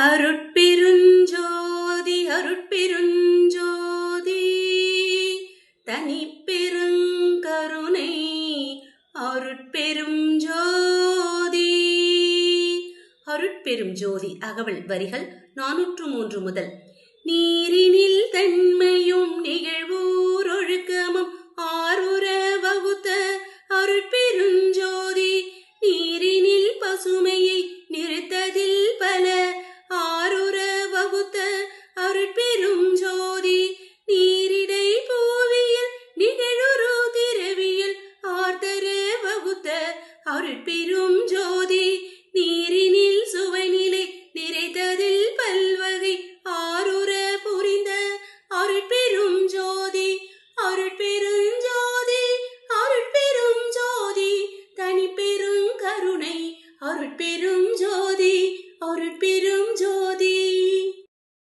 அருட்பெருஞ்சோதி அருட்பெருஞ்சோதி தனிப்பெருங்கருணை அருட்பெரும் ஜோதி அருட்பெரும் ஜோதி அகவல் வரிகள் நானூற்று மூன்று முதல். நீரினில் தன்மையும் அருட்பெரும் ஜோதி நீரிடை பூவியல் நிகழுரு திரவியல் ஆர்தர வகுத்த அருள் பெரும் ஜோதி. நீரினில் சுவைநிலை நிறைத்ததில் பல்வகை ஆறுற புரிந்த அருள் பெரும் ஜோதி. அருள் பெரும் ஜோதி அருள் பெரும் ஜோதி தனி பெரும் கருணை அருள் பெரும் ஜோதி.